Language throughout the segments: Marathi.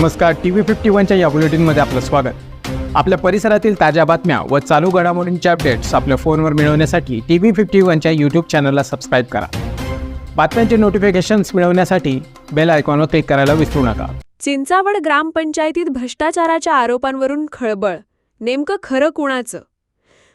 नमस्कार टी व्ही फिफ्टी वनच्या या बुलेटिनमध्ये आपलं स्वागत. आपल्या परिसरातील ताज्या बातम्या व चालू घडामोडींचे अपडेट्स आपल्या फोनवर मिळवण्यासाठी टी व्ही फिफ्टी वनच्या यूट्यूब चॅनलला सबस्क्राईब करा. बातम्यांचे नोटिफिकेशन्स मिळवण्यासाठी बेल आयकॉनवर क्लिक करायला विसरू नका. चिंचावड ग्रामपंचायतीत भ्रष्टाचाराच्या आरोपांवरून खळबळ. नेमकं खरं कुणाचं?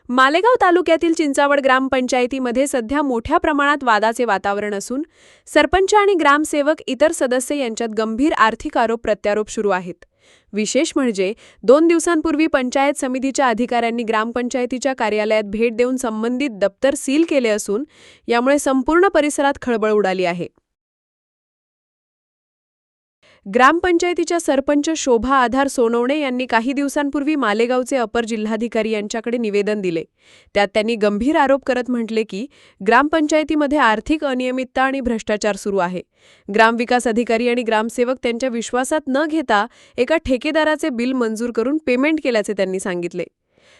मालेगाव तालुक्यातील चिंचावड ग्रामपंचायतीमध्ये सध्या मोठ्या प्रमाणात वादाचे वातावरण असून सरपंच आणि ग्रामसेवक इतर सदस्य यांच्यात गंभीर आर्थिक आरोप प्रत्यारोप सुरू आहेत. विशेष म्हणजे दोन दिवसांपूर्वी पंचायत समितीच्या अधिकाऱ्यांनी ग्रामपंचायतीच्या कार्यालयात भेट देऊन संबंधित दप्तर सील केले असून यामुळे संपूर्ण परिसरात खळबळ उडाली आहे. ग्रामपंचायतीच्या सरपंच शोभा आधार सोनवणे यांनी काही दिवसांपूर्वी मालेगावचे अपर जिल्हाधिकारी यांच्याकडे निवेदन दिले. त्यात त्यांनी गंभीर आरोप करत म्हटले की ग्रामपंचायतीमध्ये आर्थिक अनियमितता आणि भ्रष्टाचार सुरू आहे. ग्रामविकास अधिकारी आणि ग्रामसेवक त्यांच्या विश्वासात न घेता एका ठेकेदाराचे बिल मंजूर करून पेमेंट केल्याचे त्यांनी सांगितले.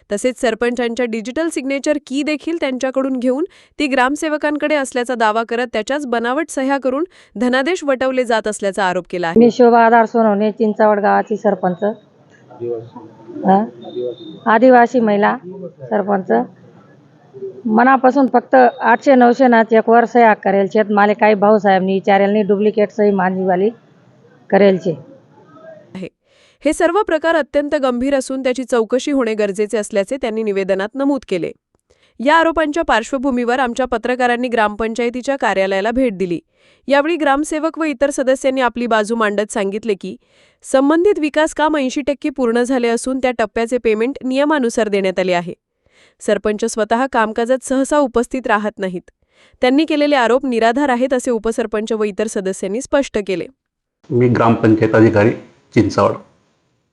तसेच सरपंचांच्या डिजिटल सिग्नेचर की देखील त्यांच्याकडून घेऊन ती ग्रामसेवकांकडे असल्याचा दावा करत त्याच्याच बनावट सह्या करून धनादेश वटवले जात असल्याचा आरोप केला आहे. मी शोभा आधार सोनवणे चिंचावड गावाची सरपंच. हा? आदिवासी महिला सरपंच. मनापासून फक्त आठशे नऊशे ना चेकवर सह्या करेल शेत माले काही भाऊसाहेबनी विचारेल डुप्लिकेट सही मानवीवाली करेल छे हे सर्व प्रकार अत्यंत गंभीर असून त्याची चौकशी होणे गरजेचे असल्याचे त्यांनी निवेदनात नमूद केले. या आरोपांच्या पार्श्वभूमीवर आमच्या पत्रकारांनी ग्रामपंचायतीच्या कार्यालयाला भेट दिली. यावेळी ग्रामसेवक व इतर सदस्यांनी आपली बाजू मांडत सांगितले की संबंधित विकास काम ऐंशी टक्के पूर्ण झाले असून त्या टप्प्याचे पेमेंट नियमानुसार देण्यात आले आहे. सरपंच स्वतः कामकाजात सहसा उपस्थित राहत नाहीत. त्यांनी केलेले आरोप निराधार आहेत असे उपसरपंच व इतर सदस्यांनी स्पष्ट केले. मी ग्रामपंचायत अधिकारी चिंचावड.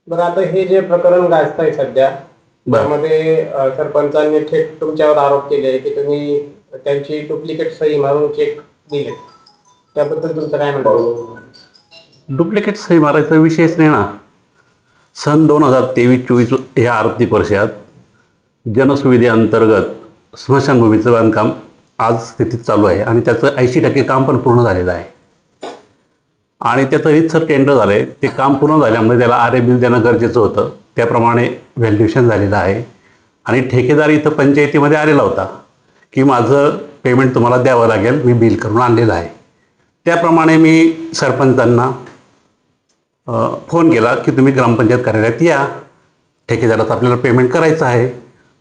बरं आता हे जे प्रकरण गाजतंय सध्या. त्यामध्ये सरपंचांनी थेट तुमच्यावर आरोप केले की तुम्ही त्यांची डुप्लिकेट सही मारून चेक दिले. त्याबद्दल तुमचं काय म्हणतो डुप्लिकेट सही मारायचा विषयच नाही ना. सन दोन हजार तेवीस चोवीस या आर्थिक वर्षात जनसुविधेअंतर्गत स्मशानभूमीचं बांधकाम आज स्थितीत चालू आहे आणि त्याचं ऐंशी टक्के काम पण पूर्ण झालेलं आहे. आणि त्याचं रितसर टेंडर झालं आहे ते काम पूर्ण झाल्यामुळे त्याला आर ए बिल देणं गरजेचं होतं. त्याप्रमाणे व्हॅल्युएशन झालेलं आहे. आणि ठेकेदार इथं पंचायतीमध्ये आलेला होता की माझं पेमेंट तुम्हाला द्यावं लागेल. मी बिल करून आणलेलं आहे. त्याप्रमाणे मी सरपंचांना फोन केला की तुम्ही ग्रामपंचायत कार्यालयात या. ठेकेदाराचं आपल्याला पेमेंट करायचं आहे.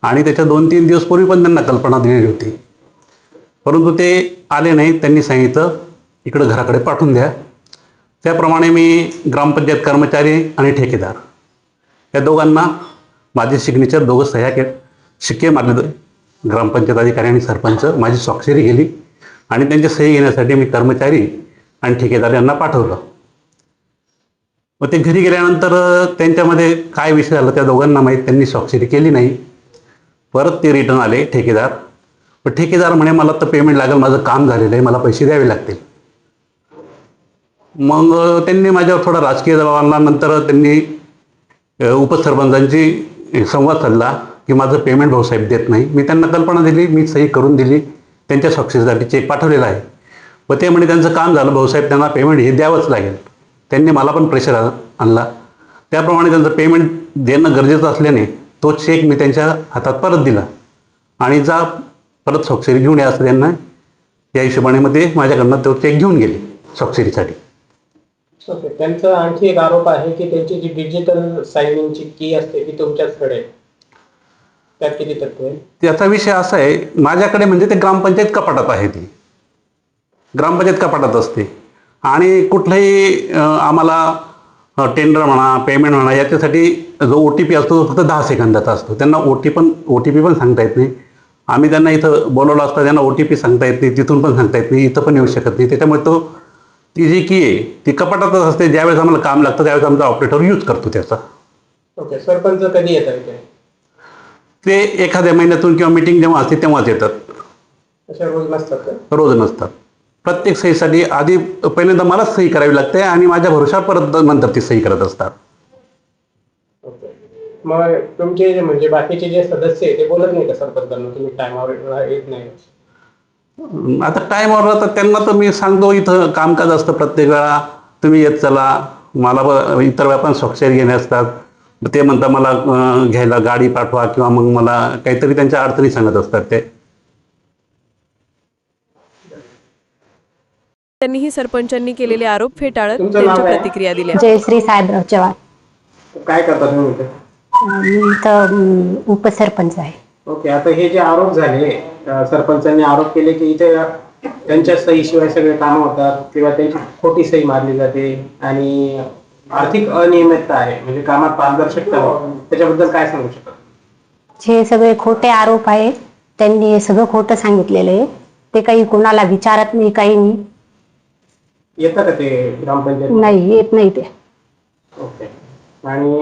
आणि त्याच्या दोन तीन दिवसपूर्वी पण त्यांना कल्पना दिलेली होती. परंतु ते आले नाही त्यांनी सांगितलं इकडं घराकडे पाठवून द्या. त्याप्रमाणे मी ग्रामपंचायत कर्मचारी आणि ठेकेदार. या दोघांना माझे सिग्नेचर दोघं सह्या के शिक्के मारले ग्रामपंचायत अधिकारी आणि सरपंच. माझी स्वाक्षरी गेली आणि त्यांची सही घेण्यासाठी मी कर्मचारी आणि ठेकेदार यांना पाठवलं. मग ते घरी गेल्यानंतर त्यांच्यामध्ये काय विषय झाला त्या दोघांना माहीत त्यांनी स्वाक्षरी केली नाही. परत ते रिटर्न आले ठेकेदार. पण ठेकेदार म्हणे मला तर पेमेंट लागेल माझं काम झालेलं आहे मला पैसे द्यावे लागतील. मग त्यांनी माझ्यावर थोडा राजकीय दबाव आणला. नंतर त्यांनी उपसरपंचांची संवाद साधला की माझं पेमेंट भाऊसाहेब देत नाही. मी त्यांना कल्पना दिली मी सही करून दिली. त्यांच्या स्वाक्षरीसाठी चेक पाठवलेला आहे. व ते म्हणे त्यांचं काम झालं भाऊसाहेब त्यांना पेमेंट हे द्यावंच लागेल. त्यांनी मला पण प्रेशर आणला. त्याप्रमाणे त्यांचं पेमेंट देणं गरजेचं असल्याने तो चेक मी त्यांच्या हातात परत दिला. आणि जा परत स्वाक्षरी घेऊन या असं त्यांना या हिशोबाने मग ते माझ्याकडनं तो चेक घेऊन गेले स्वाक्षरीसाठी. ओके त्यांचा आणखी एक आरोप आहे की त्यांची जी डिजिटल सायनिंगची की असते ती तुमच्याचकडे आहे. त्यात किती तत्व आहे? त्याचा विषय असा आहे माझ्याकडे म्हणजे ते ग्रामपंचायत कपाटात आहे ती. ग्रामपंचायत कपाटात असते. आणि कुठलंही अं, आम्हाला टेंडर म्हणा पेमेंट म्हणा याच्यासाठी जो ओ टी पी असतो तो फक्त दहा सेकंदाचा असतो. त्यांना ओ टी पण ओ टी पी पण सांगता येत नाही. आम्ही त्यांना इथं बोलवलं असतं त्यांना ओ टी पी सांगता येत नाही तिथून पण सांगता येत नाही इथं पण येऊ शकत नाही. त्याच्यामुळे तो ती जी की आहे ती कपाटातच असते ज्यावेळेस आम्हाला काम लागतं त्यावेळेस आमचा ऑपरेटर यूज करतो त्याचा. ओके सरपंच कधी येतात ते एखाद्या महिन्यातून किंवा मिटिंग जेव्हा असते तेव्हाच येतात. अशा रोज नसतात का? रोज नसतात. प्रत्येक सहीसाठी आधी पहिल्यांदा मलाच सही करावी लागते आणि माझ्या भरोशावर परत नंतर ती सही करत असतात. ओके. मग तुमचे जे म्हणजे बाकीचे जे सदस्य आहे ते बोलत नाही का सरपंचांना तुम्ही टायमावर येत नाही? आता टाईमवर तर त्यांना तर मी सांगतो इथं कामकाज असतं प्रत्येक वेळा. तुम्ही येत चला. मला ब इतर व्यापार स्वाक्षरी घेणे असतात. ते म्हणतात मला घ्यायला गाडी पाठवा किंवा मग मला काहीतरी त्यांच्या अडचणी सांगत असतात ते. त्यांनीही सरपंचांनी केलेले आरोप फेटाळत त्यांच्या? प्रतिक्रिया दिल्या. जयश्री साहेबराव चव्हाण. काय करता तुम्ही इथे? मी इथं अं, उपसरपंच आहे. ओके आता हे जे आरोप झाले सरपंचांनी आरोप केले की इथे त्यांच्या सहीशिवाय सगळे कामं होतात किंवा त्यांची खोटी सही मारली जाते आणि आर्थिक अनियमितता आहे म्हणजे कामात पारदर्शकता. त्याच्याबद्दल काय सांगू शकता? जे सगळे खोटे आरोप आहे. त्यांनी हे सगळं खोटं सांगितलेलं आहे. ते काही कोणाला विचारत नाही काही नाही. येतं का ते ग्रामपंचायत? नाही येत नाही ते. ओके. आणि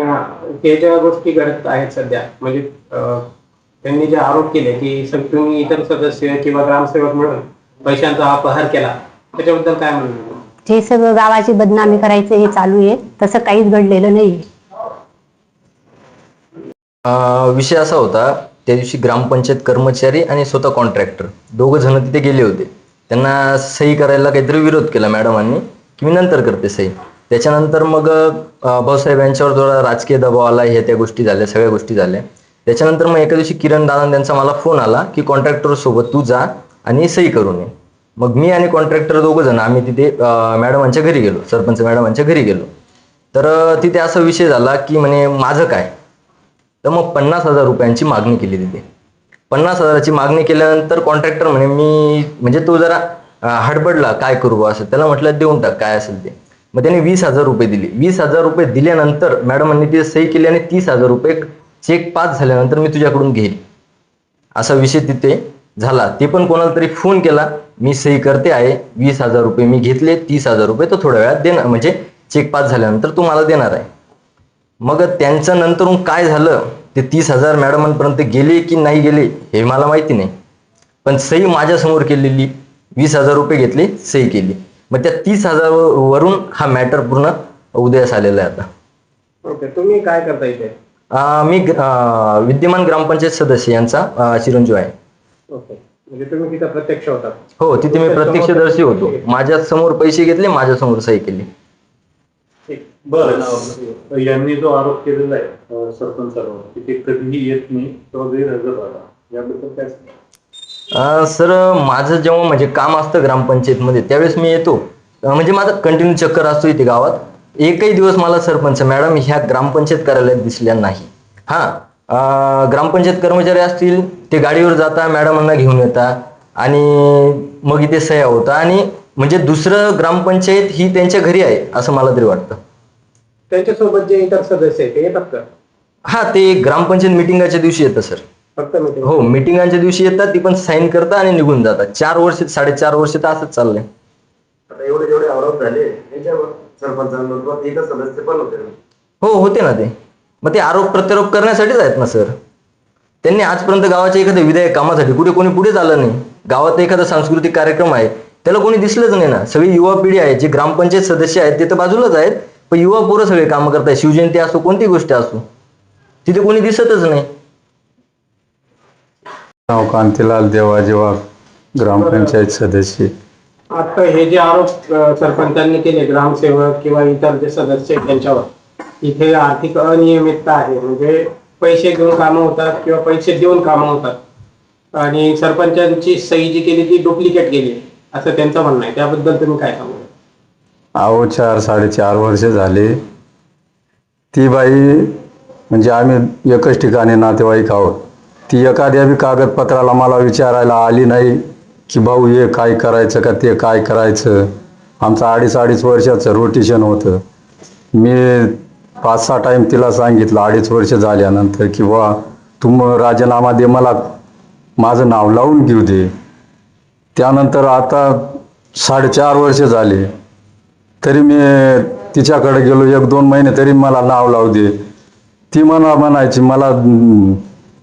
हे ज्या गोष्टी घडत आहेत सध्या म्हणजे त्यांनी जे आरोप केले की सग- तुम्ही इतर सदस्य किंवा ग्रामसेवक मिळून पैशांचा अपहार केला त्याच्याबद्दल काय म्हणणं जे सगळं गावाची बदनामी करायचं हे चालू आहे तसं काहीच घडलेलं नाही. विषय असा होता त्या दिवशी ग्रामपंचायत कर्मचारी आणि स्वतः कॉन्ट्रॅक्टर दोघं जण तिथे गेले होते. त्यांना सही करायला काहीतरी विरोध केला मॅडमांनी की मी नंतर करते सही. त्याच्यानंतर मग भाऊसाहेब यांच्यावर थोडा राजकीय दबाव आला हे त्या गोष्टी झाल्या सगळ्या गोष्टी झाल्या. त्याच्यानंतर मग एका दिवशी किरण दादा त्यांचा मला फोन आला की कॉन्ट्रॅक्टर सोबत तू जा आणि सही करून ये. मग मी आणि कॉन्ट्रॅक्टर दोघं जण आम्ही तिथे मॅडमांच्या घरी गेलो सरपंच मॅडमांच्या घरी गेलो. तर तिथे असा विषय झाला की म्हणे माझं काय? तर मग पन्नास हजार रुपयांची मागणी केली तिथे. पन्नास हजाराची मागणी केल्यानंतर कॉन्ट्रॅक्टर म्हणे मी म्हणजे तो जरा हडबडला काय करू असं. त्याला म्हटलं देऊन टाक काय असेल ते. मग त्याने वीस हजार रुपये दिले. वीस हजार रुपये दिल्यानंतर मॅडमांनी ते सही केली आणि तीस हजार रुपये चेक पास झाल्यानंतर मी तुझ्याकडून घेईल. असा विषय तिथे झाला. ते पण कोणाला तरी फोन केला मी सही करते आहे वीस हजार रुपये मी घेतले तीस हजार रुपये तो थोड्या वेळात देणार म्हणजे चेक पास झाल्यानंतर तू मला देणार आहे. मग त्यांच्या नंतरून काय झालं? ते तीस हजार मॅडमांपर्यंत गेले की नाही गेले हे मला माहिती नाही. पण सही माझ्यासमोर केलेली वीस हजार रुपये घेतले सही केली. मग त्या तीस हजार वरून हा मॅटर पूर्ण उदयास आलेला आहे आता. ओके तुम्ही काय करता इथे? मी विद्यमान ग्रामपंचायत सदस्य यांचा चिरंजीव आहे. ओके. म्हणजे तुम्ही तिथं प्रत्यक्ष होता हो तिथे मी प्रत्यक्षदर्शी होतो. माझ्यासमोर पैसे घेतले माझ्यासमोर सही केली. ठीक. बरं. यांनी जो आरोप केलेला आहे सरपंचावर की ते कधीही येत नाही तो गैरहजर राहता याबद्दल काय सर माझं जेव्हा म्हणजे काम असतं ग्रामपंचायतमध्ये त्यावेळेस मी येतो. म्हणजे माझा कंटिन्यू चक्कर असतो इथे गावात. एकही दिवस मला सरपंच मॅडम ह्या ग्रामपंचायत कार्यालयात दिसल्या नाही. हां ग्रामपंचायत कर्मचारी असतील ते गाडीवर जाता मॅडमांना घेऊन येतात आणि मग इथे सह्या होता आणि म्हणजे दुसरं ग्रामपंचायत ही त्यांच्या घरी आहे असं मला तरी वाटतं. त्यांच्यासोबत जे इतर सदस्य आहेत ते येतात का? हा ते ग्रामपंचायत मिटिंगाच्या दिवशी येतं सर. फक्त मीटिंग. हो मिटिंगांच्या दिवशी येतात ती पण साईन करतात आणि निघून जातात. चार वर्ष साडेचार वर्ष तर असंच चाललंय. आता एवढे जेवढे आरोप झाले याच्यावर सरपंचांबरोबर एकच सदस्य पण होते हो होते ना ते. मग ते आरोप प्रत्यारोप करण्यासाठीच आहेत ना सर. त्यांनी आजपर्यंत गावाच्या एखाद्या विधायक कामासाठी कुठे कोणी पुढे आलं नाही. गावात एखादा सांस्कृतिक कार्यक्रम आहे त्याला कोणी दिसलंच नाही ना. सगळी युवा पिढी आहे जे ग्रामपंचायत सदस्य आहेत ते तर बाजूलाच आहेत पण युवा पोरं सगळे कामं करतायत. शिवजयंती असो कोणती गोष्ट असो तिथे कोणी दिसतच नाही. नाव कांतीलाल देवाजेवा ग्रामपंचायत सदस्य. आता हे जे आरोप अ, सरपंचांनी केले ग्रामसेवक किंवा इतर जे सदस्य आहेत त्यांच्यावर इथे आर्थिक अनियमितता आहे. म्हणजे पैसे घेऊन कामं होतात किंवा पैसे देऊन कामं होतात. आणि सरपंचांची सही जी केली ती डुप्लिकेट केली असं त्यांचं म्हणणं आहे. त्याबद्दल तुम्ही काय सांगू? अहो चार साडेचार वर्ष झाले. ती बाई म्हणजे आम्ही एकच ठिकाणी नातेवाईक आहोत. ती एखाद्या बी कागदपत्राला मला विचारायला आली नाही. की भाऊ हे काय करायचं का ते काय करायचं? आमचं अडीच अडीच वर्षाचं रोटेशन होतं. मी पाच सहा टाईम तिला सांगितलं अडीच वर्ष झाल्यानंतर की बा तुम राजीनामा दे मला माझं नाव लावून घेऊ दे. त्यानंतर आता साडेचार वर्ष झाले. तरी मी तिच्याकडे गेलो एक दोन महिने तरी मला नाव लावू दे. ती मला म्हणायची मला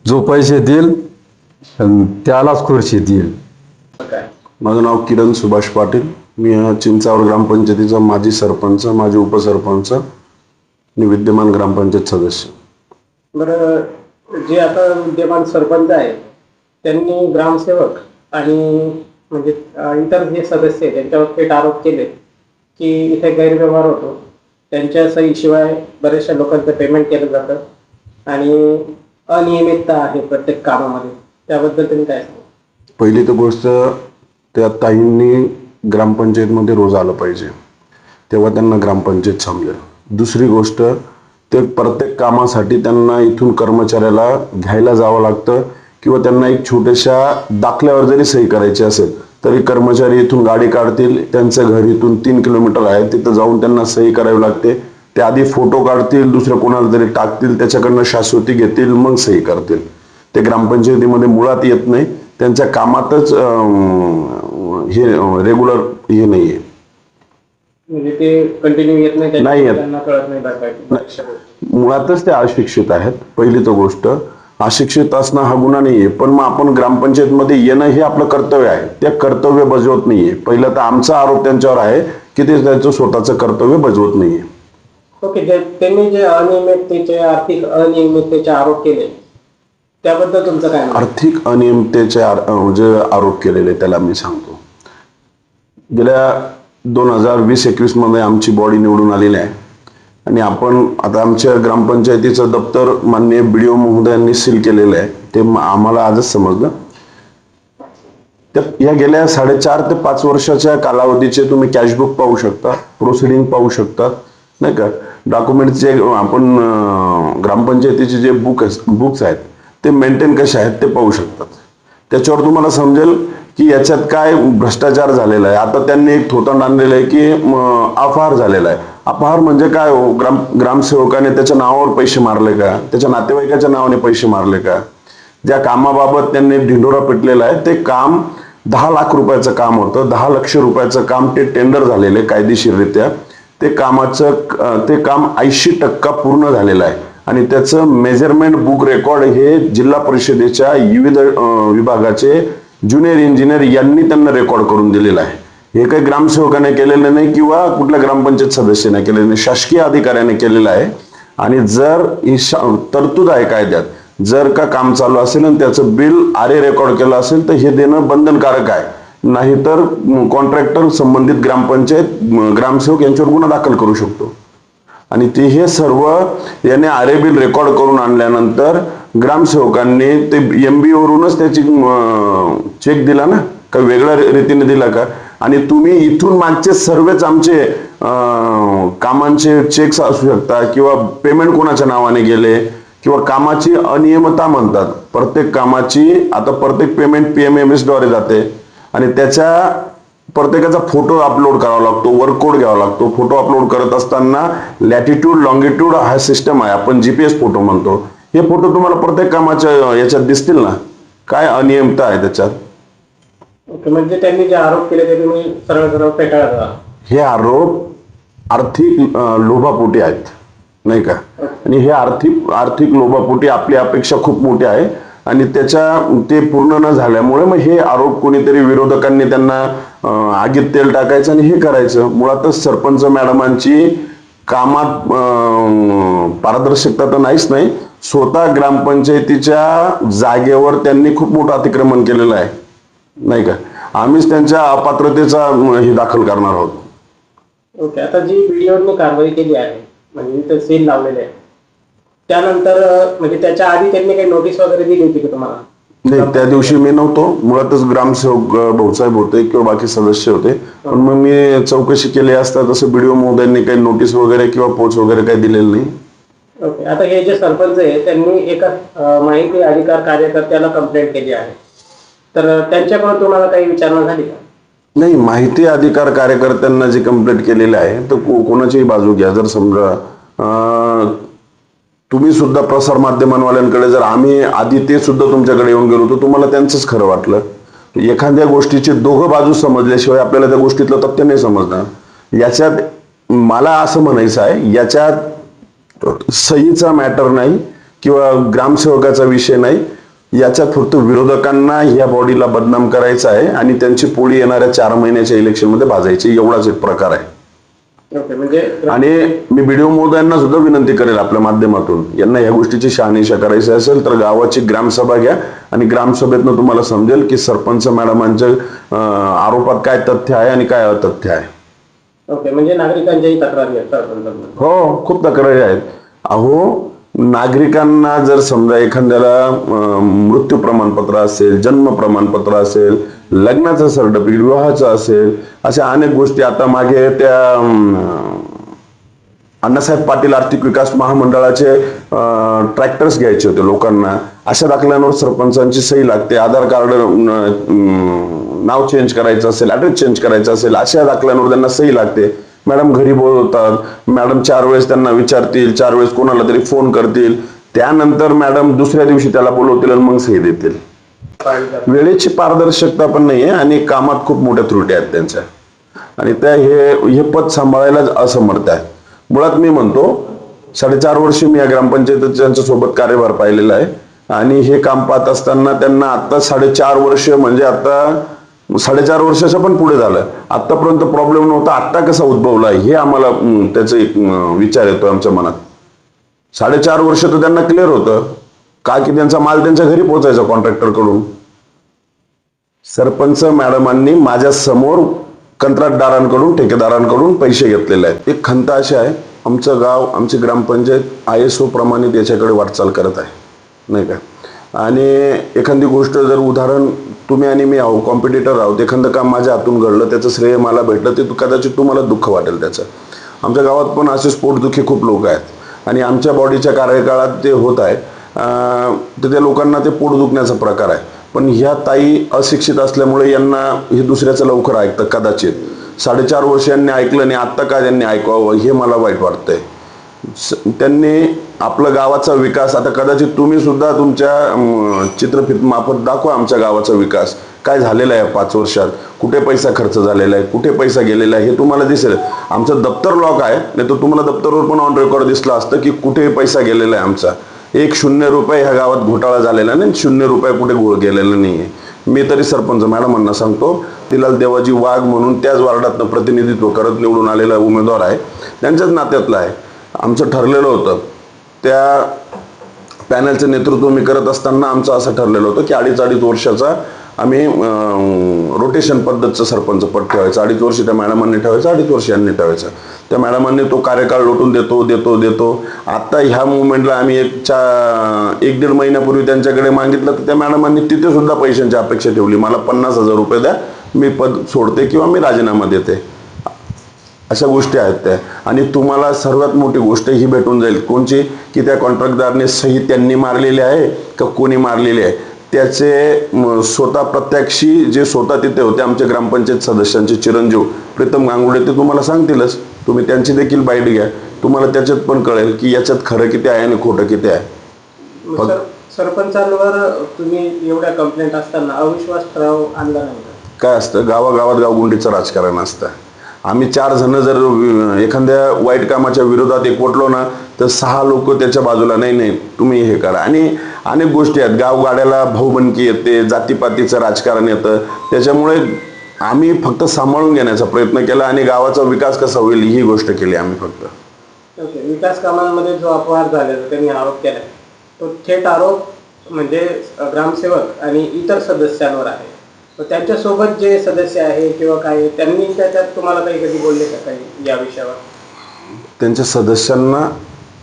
जो पैसे देईल त्यालाच खुर्ची देईल. माझं नाव किरण सुभाष पाटील. मी चिंचावड ग्रामपंचायतीचा माजी सरपंच माजी उपसरपंच आणि विद्यमान ग्रामपंचायत सदस्य. बरं जे आता विद्यमान सरपंच आहे त्यांनी ग्रामसेवक आणि म्हणजे इतर जे सदस्य आहेत त्यांच्यावर थेट आरोप केले की इथे गैरव्यवहार होतो. त्यांच्या सहीशिवाय बऱ्याचशा लोकांचं पेमेंट केलं जातं आणि अनियमितता आहे प्रत्येक कामामध्ये. त्याबद्दल तुम्ही काय पहिली तर गोष्ट त्या ताईंनी ग्रामपंचायतमध्ये रोज आलं पाहिजे. तेव्हा त्यांना ग्रामपंचायत समजेल. दुसरी गोष्ट ते प्रत्येक कामासाठी त्यांना इथून कर्मचाऱ्याला घ्यायला जावं लागतं किंवा त्यांना एक छोट्याशा दाखल्यावर जरी सही करायची असेल तरी कर्मचारी इथून गाडी काढतील. त्यांचं घर इथून तीन किलोमीटर आहे. तिथं जाऊन त्यांना सही करावी लागते. ते आधी फोटो काढतील दुसऱ्या कोणाला तरी टाकतील त्याच्याकडनं शाश्वती घेतील मग सही करतील. ते ग्रामपंचायतीमध्ये मुळात येत नाही. त्यांच्या कामातच हे रेग्युलर हे नाही आहे म्हणजे ते कंटिन्यू येत नाही नाही येत. त्यांना कळत नाही. मुळातच ते अशिक्षित आहेत पहिली तर गोष्ट. अशिक्षित असणं हा गुन्हा नाहीये पण मग आपण ग्रामपंचायतमध्ये येणं हे आपलं कर्तव्य आहे. ते कर्तव्य बजवत नाहीये. पहिलं तर आमचा आरोप त्यांच्यावर आहे की ते त्याचं स्वतःचं कर्तव्य बजवत नाहीये. ओके जे त्यांनी जे अनियमिततेचे आर्थिक अनियमिततेचे आरोप केले त्याबद्दल तुमचं काय आर्थिक अनियमिततेचे म्हणजे आरोप केलेले त्याला मी सांगतो. गेल्या दोन हजार वीस एकवीसमध्ये आमची बॉडी निवडून आलेली आहे. आणि आपण आता आमच्या ग्रामपंचायतीचं दप्तर माननीय ओ महोदयांनी सील केलेलं आहे. ते आम्हाला आजच समजलं. तर या गेल्या साडेचार ते पाच वर्षाच्या कालावधीचे तुम्ही कॅशबुक पाहू शकता प्रोसिडिंग पाहू शकता नाही का? डॉक्युमेंटचे आपण ग्रामपंचायतीचे जे बुक बुक्स आहेत ते मेंटेन कसे आहेत ते पाहू शकतात. त्याच्यावर तुम्हाला समजेल की याच्यात काय भ्रष्टाचार झालेला आहे. आता त्यांनी एक थोतंड आणलेलं आहे की अपहार झालेला आहे. अपहार म्हणजे काय हो? ग्राम ग्रामसेवकाने त्याच्या नावावर पैसे मारले का? त्याच्या नातेवाईकाच्या नावाने पैसे मारले का? ज्या कामाबाबत त्यांनी ढिंडोरा पिटलेला आहे ते काम दहा लाख रुपयाचं काम होतं. दहा लक्ष रुपयाचं काम ते टेंडर झालेले कायदेशीररित्या. ते कामाचं ते काम ऐंशी टक्का पूर्ण झालेलं आहे. आणि त्याचं मेजरमेंट बुक रेकॉर्ड हे जिल्हा परिषदेच्या विविध विभागाचे ज्युनियर इंजिनियर यांनी त्यांना रेकॉर्ड करून दिलेलं आहे. हे काही ग्रामसेवकाने केलेलं नाही किंवा कुठल्या ग्रामपंचायत सदस्याने केलेलं नाही शासकीय अधिकाऱ्याने केलेलं आहे. आणि जर ही शा- तरतूद आहे कायद्यात जर का काम चालू असेल आणि त्याचं बिल आरे रेकॉर्ड केलं असेल तर हे देणं बंधनकारक आहे. नाहीतर कॉन्ट्रॅक्टर संबंधित ग्रामपंचायत ग्रामसेवक यांच्यावर गुन्हा दाखल करू शकतो. आणि ते हे सर्व याने आरे बिल रेकॉर्ड करून आणल्यानंतर ग्रामसेवकांनी ते एम बी वरूनच त्याची चेक दिला ना? का वेगळ्या रीतीने दिला का? आणि तुम्ही इथून मागचे सर्वच आमचे कामांचे चेक्स असू शकता किंवा पेमेंट कोणाच्या नावाने गेले किंवा कामाची अनियमता म्हणतात. प्रत्येक कामाची आता प्रत्येक पेमेंट पी एम एम एसद्वारे जाते. आणि त्याच्या प्रत्येकाचा फोटो अपलोड करावा लागतो वर्क कोड घ्यावा लागतो. फोटो अपलोड करत असताना लॅटिट्यूड लॉंगिट्यूड हा सिस्टम आहे. आपण जीपीएस फोटो म्हणतो. हे फोटो तुम्हाला प्रत्येक कामाच्या याच्यात दिसतील ना? काय अनियमितता आहे त्याच्यात? म्हणजे त्यांनी जे आरोप केले ते तुम्ही सरळ सरळ फेटाळा हे आरोप आर्थिक लोभापोटी आहेत नाही का? आणि हे आर्थिक आर्थिक लोभापोटी आपली अपेक्षा खूप मोठी आहे. आणि त्याच्या ते पूर्ण न झाल्यामुळे मग हे आरोप कोणीतरी विरोधकांनी त्यांना आगीत तेल टाकायचं आणि हे करायचं. मुळातच सरपंच मॅडमांची कामात पारदर्शकता तर नाहीच नाही. स्वतः ग्रामपंचायतीच्या जागेवर त्यांनी खूप मोठं अतिक्रमण केलेलं आहे. नाही का? आम्हीच त्यांच्या अपात्रतेचा हे दाखल करणार आहोत. ओके आता जी व्हिडिओने कारवाई केली आहे म्हणजे ते सील लावलेले आहे त्यानंतर म्हणजे त्याच्या आधी त्यांनी काही नोटीस वगैरे दिली होती का तुम्हाला? नाही त्या दिवशी मी नव्हतो. मुळातच ग्रामसेवक भाऊसाहेब होते किंवा बाकी सदस्य होते. पण मग मी चौकशी केली असता तसं बीडीओ महोदयांनी काही नोटीस वगैरे किंवा पोच वगैरे काही दिलेलं नाही. ओके आता हे जे सरपंच आहे त्यांनी एका अं, माहिती अधिकार कार्यकर्त्याला कंप्लेंट केली आहे. तर त्यांच्याकडून तुम्हाला काही विचारणा झाली का? नाही माहिती अधिकार कार्यकर्त्यांना जी कंप्लेंट केलेली आहे तर को- कोणाचीही बाजू घ्या. जर समजा अं, तुम्ही सुद्धा प्रसार माध्यमांवाल्यांकडे जर आम्ही आधी ते सुद्धा तुमच्याकडे येऊन गेलो तर तुम्हाला त्यांचंच खरं वाटलं. एखाद्या गोष्टीची दोघं बाजू समजल्याशिवाय आपल्याला त्या गोष्टीतलं तथ्य नाही समजणार. याच्यात मला असं म्हणायचं आहे याच्यात सहीचा मॅटर नाही किंवा ग्रामसेवकाचा विषय नाही. याच्यात फक्त विरोधकांना या बॉडीला बदनाम करायचा आहे आणि त्यांची पोळी येणाऱ्या चार महिन्याच्या इलेक्शनमध्ये भाजायची. एवढाच एक प्रकार आहे. आणि मी व्हिडिओ महोदयांना सुद्धा विनंती करेल आपल्या माध्यमातून. यांना या गोष्टीची शहानिशा करायची असेल तर गावाची ग्रामसभा घ्या. आणि ग्रामसभेतनं तुम्हाला समजेल की सरपंच मॅडमांच्या आरोपात काय तथ्य आहे आणि काय अतथ्य आहे. ओके म्हणजे नागरिकांच्याही तक्रारी हो खूप तक्रारी आहेत. अहो नागरिकांना जर समजा एखाद्याला मृत्यू प्रमाणपत्र असेल जन्म प्रमाणपत्र असेल लग्नाचं सर्टिफिकेट विवाहाचं असेल अशा अनेक गोष्टी आता मागे त्या अण्णासाहेब पाटील आर्थिक विकास महामंडळाचे ट्रॅक्टर्स घ्यायचे होते लोकांना. अशा दाखल्यांवर सरपंचांची सही लागते आधार कार्ड नाव चेंज करायचं असेल ऍड्रेस चेंज करायचं असेल अशा दाखल्यांवर त्यांना सही लागते. मॅडम घरी बोलवतात मॅडम चार वेळेस त्यांना विचारतील चार वेळेस कोणाला तरी फोन करतील. त्यानंतर मॅडम दुसऱ्या दिवशी त्याला बोलवतील आणि मग सही देतील. वेळेची पारदर्शकता पण नाहीये आणि कामात खूप मोठ्या त्रुटी आहेत त्यांच्या. आणि त्या हे हे पद सांभाळायला असमर्थ आहे. मुळात मी म्हणतो साडेचार वर्ष मी या ग्रामपंचायतीच्या त्यांच्यासोबत कार्यभार पाहिलेला आहे. आणि हे काम पाहत असताना त्यांना आता साडेचार वर्ष म्हणजे आता साडेचार वर्षाच्या पण पुढे झालं. आतापर्यंत प्रॉब्लेम नव्हता आत्ता कसा उद्भवला हे आम्हाला त्याचा एक विचार येतो आमच्या मनात. साडेचार वर्ष तर त्यांना क्लिअर होतं. का की त्यांचा माल त्यांच्या घरी पोहोचायचा कॉन्ट्रॅक्टरकडून. सरपंच मॅडमांनी माझ्यासमोर कंत्राटदारांकडून ठेकेदारांकडून पैसे घेतलेले आहेत. एक खंत अशी आहे आमचं गाव आमची ग्रामपंचायत आय एस ओ प्रमाणित याच्याकडे वाटचाल करत आहे. नाही का? आणि एखादी गोष्ट जर उदाहरण तुम्ही आणि मी आहो कॉम्पिटिटर आहोत एखादं काम माझ्या हातून घडलं त्याचं श्रेय मला भेटलं ते कदाचित तुम्हाला दुःख वाटेल त्याचं. आमच्या गावात पण असे स्पोर्टदुखी खूप लोक आहेत. आणि आमच्या बॉडीच्या कार्यकाळात ते होत आहे तर त्या लोकांना ते पोट दुखण्याचा प्रकार आहे. पण ह्या ताई अशिक्षित असल्यामुळे यांना हे दुसऱ्याचं लवकर ऐकतं कदाचित. साडेचार वर्ष यांनी ऐकलं आणि आत्ता का त्यांनी ऐकावं हे मला वाईट वाटतंय. त्यांनी आपलं गावाचा विकास आता कदाचित तुम्ही सुद्धा तुमच्या चित्रफित मार्फत दाखवा आमच्या गावाचा विकास. काय झालेला आहे पाच वर्षात? कुठे पैसा खर्च झालेला आहे? कुठे पैसा गेलेला आहे? हे तुम्हाला दिसेल. आमचं दप्तर लॉक आहे नाही तर तुम्हाला दप्तरवर पण ऑन रेकॉर्ड दिसलं असतं की कुठे पैसा गेलेला आहे आमचा. एक शून्य रुपये ह्या गावात घोटाळा झालेला नाही शून्य रुपये कुठे घोळ गेलेला नाही आहे मी तरी सरपंच मॅडमांना सांगतो तिलाल देवाजी वाघ म्हणून त्याच वार्डातनं प्रतिनिधित्व करत निवडून आलेला उमेदवार आहे. त्यांच्याच नात्यातला आहे. आमचं ठरलेलं होतं. त्या पॅनलचं नेतृत्व मी करत असताना आमचं असं ठरलेलं होतं की अडीच अडीच वर्षाचा आम्ही रोटेशन पद्धतचं सरपंच पद ठेवायचं. अडीच वर्ष त्या मॅडमांनी ठेवायचं अडीच वर्ष यांनी ठेवायचं. त्या मॅडमांनी तो कार्यकाळ लोटून देतो देतो देतो. आत्ता ह्या मुवमेंटला आम्ही एक चा एक दीड महिन्यापूर्वी त्यांच्याकडे मागितलं तर त्या मॅडमांनी तिथे सुद्धा पैशांची अपेक्षा ठेवली. मला पन्नास हजार रुपये द्या मी पद सोडते किंवा मी राजीनामा देते. अशा गोष्टी आहेत त्या. आणि तुम्हाला सर्वात मोठी गोष्ट ही भेटून जाईल. कोणची? की त्या कॉन्ट्रॅक्टदारने सही त्यांनी मारलेली आहे का कोणी मारलेली आहे? त्याचे स्वतः प्रत्यक्षी जे स्वतः तिथे होते आमच्या ग्रामपंचायत सदस्यांचे चिरंजीव प्रीतम गांगुडे ते तुम्हाला सांगतीलच. तुम्ही त्यांची देखील बाईट घ्या. तुम्हाला त्याच्यात पण कळेल की याच्यात खरं किती आहे आणि खोटं किती आहे. सरपंचांवर तुम्ही एवढ्या कंप्लेंट असताना अविश्वास ठराव आणला नाही? काय असतं? गावागावात गावगुंडीचं राजकारण असतं. आम्ही चार जण जर एखाद्या वाईट कामाच्या विरोधात एकवटलो ना तर सहा लोक त्याच्या बाजूला नाही नाही तुम्ही हे करा. आणि अनेक गोष्टी आहेत. गावगाड्याला भाऊबंदकी येते जातीपातीचं राजकारण येतं. त्याच्यामुळे आम्ही फक्त सांभाळून घेण्याचा प्रयत्न केला आणि गावाचा विकास कसा होईल ही गोष्ट केली आम्ही फक्त. ओके. विकास कामांमध्ये जो अपवाद झालेला त्यांनी आरोप केला तो थेट आरोप म्हणजे ग्रामसेवक आणि इतर सदस्यांवर आहे. तर त्यांच्यासोबत जे सदस्य आहे किंवा काय त्यांनी त्याच्यात तुम्हाला काही कधी बोलले का काही या विषयावर? त्यांच्या सदस्यांना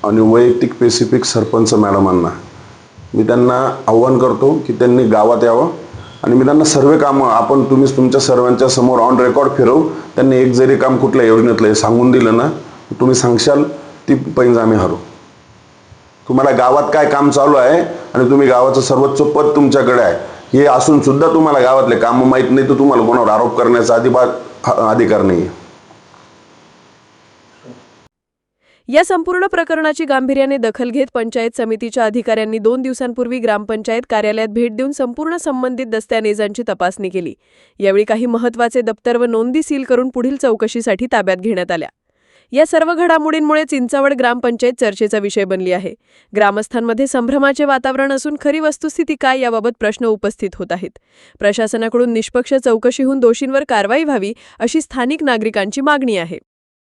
आणि वैयक्तिक स्पेसिफिक सरपंच मॅडमांना मी त्यांना आव्हान करतो की त्यांनी गावात यावं. आणि मी त्यांना सर्व कामं आपण तुम्हीच तुमच्या सर्वांच्या समोर ऑन रेकॉर्ड फिरवू. त्यांनी एक जरी काम कुठल्या योजनेतलं हे सांगून दिलं ना तुम्ही सांगशाल ती पैंज आम्ही हरू. तुम्हाला गावात काय काम चालू आहे आणि तुम्ही गावाचं सर्वोच्च पद तुमच्याकडे आहे हे असून सुद्धा तुम्हाला गावातले कामं माहीत नाही तर तुम्हाला कोणावर आरोप करण्याचा अधिकार अधिकार नाही आहे या संपूर्ण प्रकरणाची गांभीर्याने दखल घेत पंचायत समितीच्या अधिकाऱ्यांनी दोन दिवसांपूर्वी ग्रामपंचायत कार्यालयात भेट देऊन संपूर्ण संबंधित दस्त्यानेजांची तपासणी केली. यावेळी काही महत्त्वाचे दप्तर व नोंदी सील करून पुढील चौकशीसाठी ताब्यात घेण्यात आल्या. या सर्व घडामोडींमुळे चिंचावड ग्रामपंचायत चर्चेचा विषय बनली आहे. ग्रामस्थांमध्ये संभ्रमाचे वातावरण असून खरी वस्तुस्थिती काय याबाबत प्रश्न उपस्थित होत आहेत. प्रशासनाकडून निष्पक्ष चौकशी होऊन दोषींवर कारवाई व्हावी अशी स्थानिक नागरिकांची मागणी आहे.